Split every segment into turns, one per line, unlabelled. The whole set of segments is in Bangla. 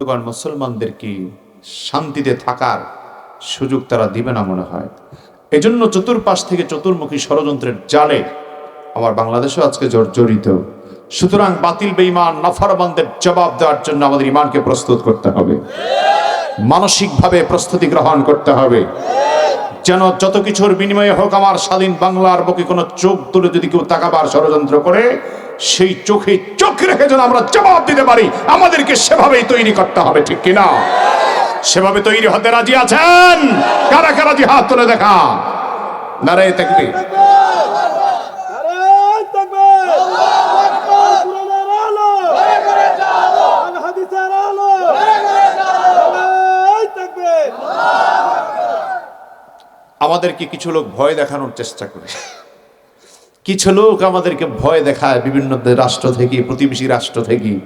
বন্ধুগণ, মুসলমানদেরকে শান্তিতে থাকার সুযোগ তারা দিবে না মনে হয়। এজন্য চতুর্পাশ থেকে চতুর্মুখী ষড়যন্ত্রের জালে আমার বাংলাদেশও আজকে জর্জরিত সুতরাং বাতিল বেঈমান নাফারবানদের জবাব দেওয়ার জন্য আমাদের ইমানকে প্রস্তুত করতে হবে। মানসিকভাবে প্রস্তুতি গ্রহণ করতে হবে। যেন যত কিছুর বিনিময়ে হোক আমার স্বাধীন বাংলার বুকে কোনো চোখ তুলে যদি কেউ তাকাবার ষড়যন্ত্র করে সেই চোখে চোখ রেখে যেন আমরা জবাব দিতে পারি, আমাদেরকে সেভাবেই তৈরি করতে হবে, ঠিক কিনা? সেভাবে তৈরি হতে রাজি আছেন? কারা কারা জি হাত তুলে দেখা?
নারায় তাকবীর।
আমাদেরকে কিছু লোক ভয় দেখানোর চেষ্টা করে কিছু লোক আমাদেরকে ভয় দেখায়, বিভিন্ন রাষ্ট্র থেকে, প্রতিবেশী রাষ্ট্র থেকে।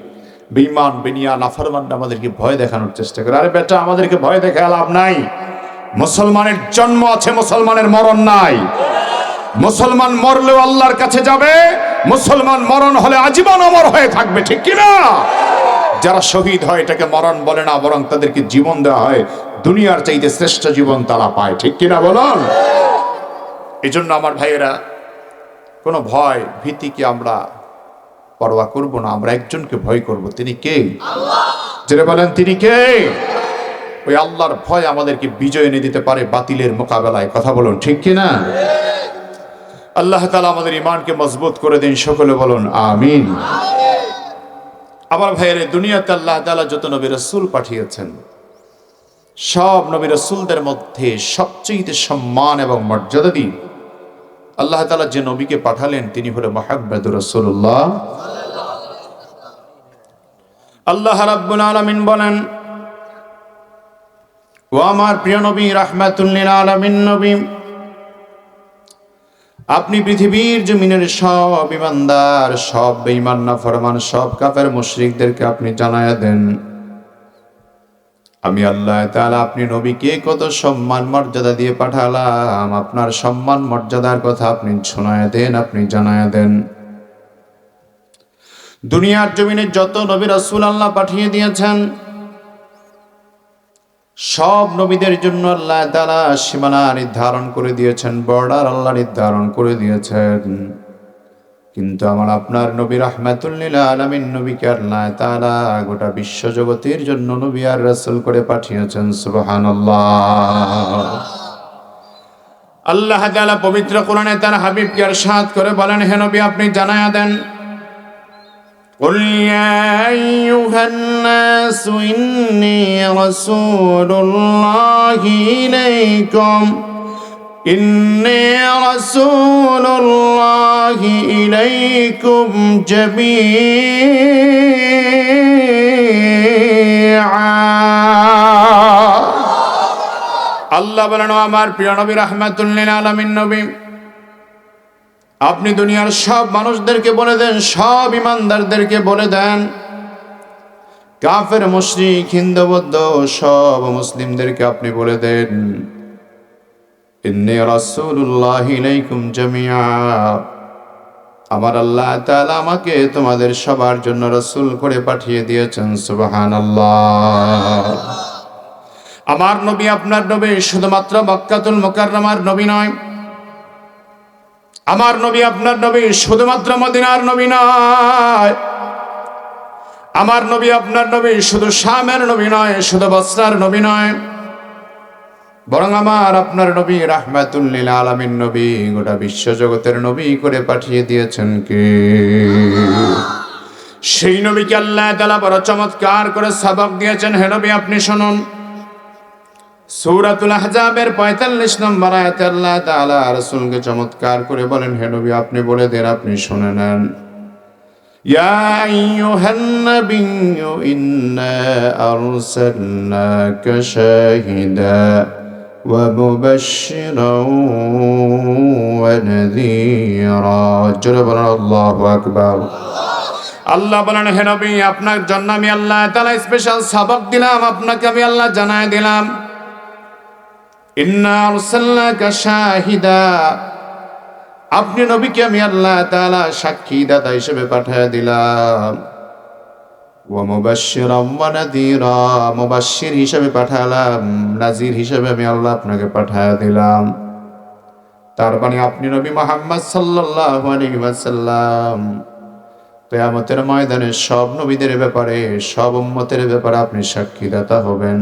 বেইমান বেনিয়া নাফরমান আমাদেরকে ভয় দেখানোর চেষ্টা করে। আরে বেটা, আমাদেরকে ভয় দেখা লাভ নাই। মুসলমানের জন্ম আছে, মুসলমানের মরণ নাই। মুসলমান মরলেও আল্লাহর কাছে যাবে, মুসলমান মরণ হলে আজীবন অমর হয়ে থাকবে, ঠিক কিনা? যারা শহীদ হয়, এটাকে মরণ বলে না, বরং তাদেরকে জীবন দেওয়া হয়। দুনিয়ার চাইতে শ্রেষ্ঠ জীবন তারা পায়, ঠিক কিনা বলুন? এই আমার ভাইয়েরা কোনো ভয় ভীতিকে আমরা পরোয়া করব না আমরা একজনকে ভয় করব। তিনি কে? যেটা বলেন তিনি কে? ওই আল্লাহর ভয় আমাদেরকে বিজয় এনে দিতে পারে বাতিলের মোকাবেলায়। কথা বলুন ঠিক কিনা আল্লাহ! তালা আমাদের ইমানকে মজবুত করে দিন সকলে বলুন আমিন। আমার ভাইয়ের দুনিয়াতে আল্লাহ তালা যত নবী রসুল পাঠিয়েছেন সব নবী রসুলদের মধ্যে সবচেয়ে সম্মান এবং মর্যাদা দিন। আল্লাহ তালা যে নবীকে পাঠালেন, তিনি হলো মোহাম্মদ রসুল্লাহ আল্লাহ রাব্বুল আলামিন বলেন ও আমার প্রিয় নবী রাহমাতুল্লিল আলামিন নবী, আপনি পৃথিবীর জমিনের সব ইমানদার, সব বেঈমান ফরমান, সব কাফের, মুশরিকদেরকে আপনি জানায়া দেন। আমি আল্লাহ তাআলা আপনি নবীকে কত সম্মান মর্যাদা দিয়ে পাঠালাম। আপনার সম্মান মর্যাদার কথা আপনি শোনায় দেন, আপনি জানায় দেন। দুনিয়ার জমিনে যত নবী রাসূল আল্লাহ পাঠিয়ে দিয়েছেন, সব নবীদের জন্য আল্লাহ তাআলা সীমানা নির্ধারণ করে দিয়েছেন, বর্ডার আল্লাহ নির্ধারণ করে দিয়েছেন। কিন্তু আমার আপনার নবী রাহমাতুল্লিল আলামিন নবীকে আল্লাহ তাআলা গোটা বিশ্ব জগতের জন্য নবী আর রাসূল করে পাঠিয়েছেন সুবহানাল্লাহ আল্লাহ তাআলা পবিত্র কোরআনে তার হাবিবকে ارشاد করে বলেন হে নবী আপনি জানায়া দেন قل يا أيها الناس إني رسول الله إليكم إني رسول الله إليكم جميعا আল্লাহ বলেন "ও আমার প্রিয় নবী রহমাতুল্লিল আলামিন নবী আপনি দুনিয়ার সব মানুষদেরকে বলে দেন সব ইমানদারদেরকে বলে দেন কাফের মুশরিক হিন্দু বৌদ্ধ সব মুসলিমদেরকে আপনি বলে দেন ইন্নি রাসূলুল্লাহ ইলাইকুম জামিয়া আমার আল্লাহ তাআলা আমাকে তোমাদের সবার জন্য রাসূল করে পাঠিয়ে দিয়েছেন, সুবহানাল্লাহ। আমার নবী আপনার নবী শুধুমাত্র মক্কাতুল মুকাররমার নবী নয়। আমার নবী আপনার নবী শুধুমাত্র মদিনার নবী নয়। আমার নবী আপনার নবী শুধু শামের নবী নয়, শুধু বসরার নবী নয়। বরং আমার আপনার নবী রাহমাতুল্লিল আলামিন নবী, গোটা বিশ্ব জগতের নবী করে পাঠিয়ে দিয়েছেন কে? সেই নবীকে আল্লাহ তাআলা বড় চমৎকার করে সবক দিয়েছেন। হে নবী, আপনি শুনুন। সূরাতুল আহজাবের 45 নম্বর আয়াতে আল্লাহ তাআলা রাসূলকে চমৎকার করে বলেন, হে নবী, আপনি বলে দেন, আপনি শুনে নেন। নাবিয়্যু ইন্না আরসালনাকা শাহিদা। মুবাশশিরাও ওয়া নাযীরা জোরে বলেন, আল্লাহ বলেন, হে নবী, আপনার জন্য আমি আল্লাহ তাআলা স্পেশাল সবক দিলাম, আপনাকে আমি আল্লাহ জানায় দিলাম। ইন্না আরসালনাকা শাহিদা। আপনি নবীকে আমি আল্লাহ তাআলা সাক্ষী দাতা হিসেবে পাঠিয়ে দিলাম। ও মুবাশির নাদিরা মুবাশির হিসাবে পাঠালাম নাজির হিসাবে আমি আল্লাহ আপনাকে পাঠায় দিলাম। তার মানে আপনি নবী মোহাম্মদ সাল্লাহ আলহিবাসাল্লাম কেয়ামতের ময়দানে সব নবীদের ব্যাপারে, সব উম্মতের ব্যাপারে আপনি সাক্ষীদাতা হবেন।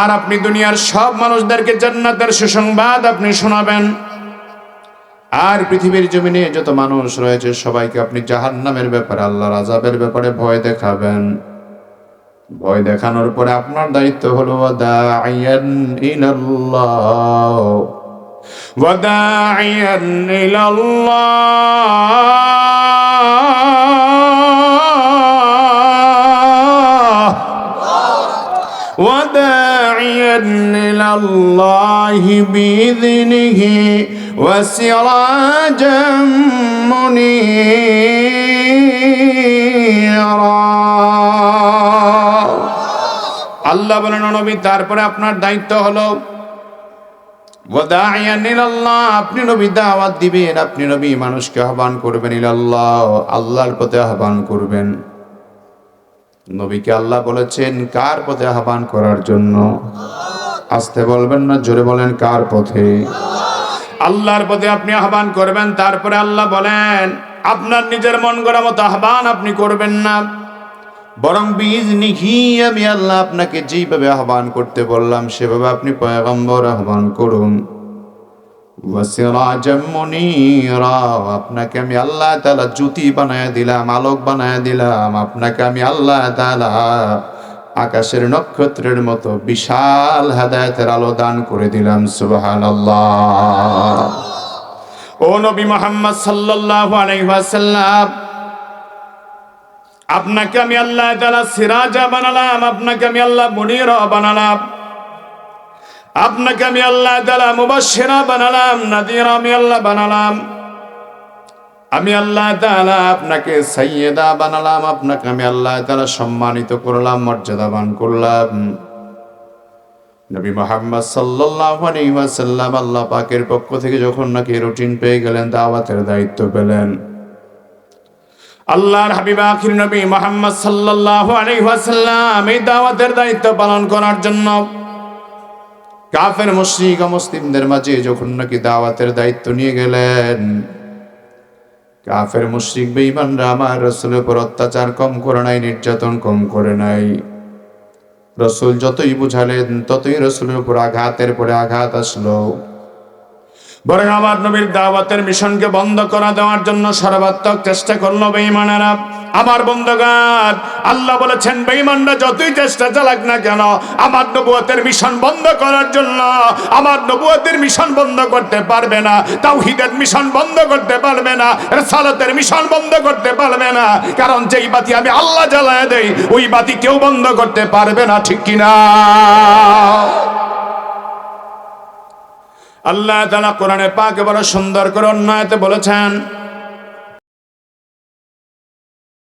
আর আপনি দুনিয়ার সব মানুষদেরকে জান্নাতের সুসংবাদ আপনি শোনাবেন। আর পৃথিবীর জমিনে যত মানুষ রয়েছে সবাইকে আপনি জাহান্নামের ব্যাপারে আল্লাহর আজাবের ব্যাপারে ভয় দেখাবেন ভয় দেখানোর পরে আপনার দায়িত্ব হলো ওয়াদাইয়ান ইলাল্লাহ ওয়াদাইয়ান ইলাল্লাহ وداعيا الى الله باذنه وسراجا منيرا আল্লাহ বলেন "ও নবী তারপরে আপনার দায়িত্ব হলো ওয়াদাইয়ান ইলাল্লাহ আপনি নবী দাওয়াত দিবেন আপনি নবী মানুষকে আহ্বান করবেন ইলাল্লাহ আল্লাহর পথে আহ্বান করবেন নবীকে আল্লাহ বলেছেন কার পথে আহ্বান করার জন্য আসতে বলবেন না জোরে বলেন কার পথে আল্লাহর পথে আপনি আহ্বান করবেন, তারপরে আল্লাহ বলেন, আপনার নিজের মন গড়া মতো আহ্বান আপনি করবেন না। বরং বীজ নিহি আমি আল্লাহ আপনাকে যেভাবে আহ্বান করতে বললাম, সেভাবে আপনি পয়গম্বর আহ্বান করুন। আপনাকে আমি আল্লাহ তাআলা জ্যোতি বানায় দিলাম, আলোক বানায় দিলাম, আপনাকে আমি আল্লাহ আকাশের নক্ষত্রের মতো বিশাল হেদায়েতের আলো দান করে দিলাম, সুবহানাল্লাহ। ও নবী মুহাম্মদ সাল্লাল্লাহু আলাইহি ওয়াসাল্লাম, আপনাকে আমি আল্লাহ তাআলা সিরাজা বানালাম, আপনাকে আমি আল্লাহ মুনীরা বানালাম, আপনাকে আমি আল্লাহ তালা মুবাসিরা বানালাম, নাদিরা আমি আল্লাহ বানালাম। আমি আল্লাহ তাআলা আপনাকে সাইয়েদা বানালাম, আপনাকে আমি আল্লাহ তাআলা সম্মানিত করলাম মর্যাদাবান করলাম। নবী মোহাম্মদ সাল্লাল্লাহু আলাইহি ওয়াসাল্লাম আল্লাহ পাকের পক্ষ থেকে যখন নাকি রুটিন পেয়ে গেলেন, দাওয়াতের দায়িত্ব পেলেন। আল্লাহর হাবিব আখির নবী মোহাম্মদ সাল্লাল্লাহু আলাইহি এই দাওয়াতের দায়িত্ব পালন করার জন্য কাফের, মুশরিক মুসলিমদের মাঝে যখন নাকি দাওয়াতের দায়িত্ব নিয়ে গেলেন কাফের মুশ্রিক বেঈমানরা আমার রসুলের উপর অত্যাচার কম করে নাই, নির্যাতন কম করে নাই। রসুল যতই বুঝালেন, ততই রসুলের উপর আঘাতের পরে আঘাত আসলো। বরং আমার নবীর দাওয়াতের মিশনকে বন্ধ করা দেওয়ার জন্য সর্বাত্মক চেষ্টা করল বেঈমানেরা। আমার বন্ধগান আল্লাহ বলেছেন, বেঈমানরা যতই চেষ্টা চালাক না কেন, আমার নবুয়তের মিশন বন্ধ করার জন্য, আমার নবুয়তের মিশন বন্ধ করতে পারবে না, তাওহীদের মিশন বন্ধ করতে পারবে না, রিসালাতের মিশন বন্ধ করতে পারবে না, কারণ যেই বাতি আমি আল্লাহ জ্বালায় দেই, ওই বাতি কেউ বন্ধ করতে পারবে না, ঠিক কিনা? আল্লাহ তালা কোরআনে পাকে বড় সুন্দর করে অন্যায়তে বলেছেন